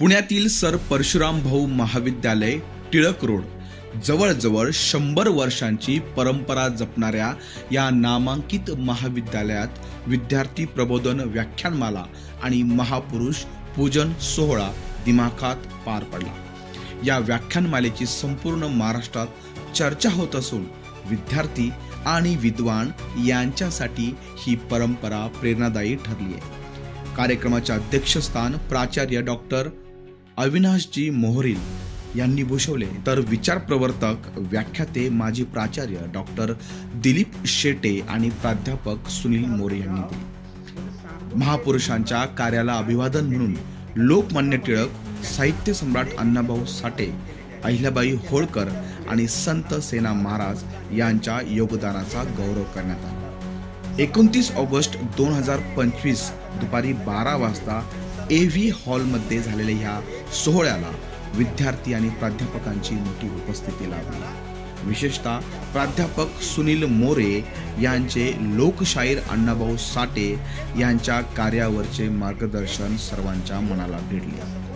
पुण्यातील सर परशुराम भाऊ महाविद्यालय टिळक रोड. जवळजवळ शंभर वर्षांची परंपरा जपणाऱ्या या नामांकित महाविद्यालयात विद्यार्थी प्रबोधन व्याख्यानमाला आणि महापुरुष पूजन सोहळा दिमाखात पार पडला. या व्याख्यानमालेची संपूर्ण महाराष्ट्रात चर्चा होत असून विद्यार्थी आणि विद्वान यांच्यासाठी ही परंपरा प्रेरणादायी ठरली आहे कार्यक्रमाचे अध्यक्षस्थान प्राचार्य डॉक्टर अविनाशजी मोहरील यांनी भूषवले. तर विचार प्रवर्तक व्याख्याते माजी प्राचार्य डॉक्टर दिलीप शेटे आणि प्राध्यापक सुनील मोरे यांनी दिली. महापुरुषांच्या कार्याला अभिवादन म्हणून लोकमान्य टिळक साहित्य सम्राट अण्णाभाऊ साठे अहिल्याबाई होळकर आणि संत सेना महाराज यांच्या योगदानाचा गौरव करण्यात आला. एकोणतीस ऑगस्ट दोन हजार पंचवीस दुपारी बारा वाजता ए व्ही हॉलमध्ये झालेल्या ह्या सोहळ्याला विद्यार्थी आणि प्राध्यापकांची मोठी उपस्थिती लाभली. विशेषतः प्राध्यापक सुनील मोरे यांचे लोकशाहीर अण्णाभाऊ साठे यांच्या कार्यावरचे मार्गदर्शन सर्वांच्या मनाला भिडले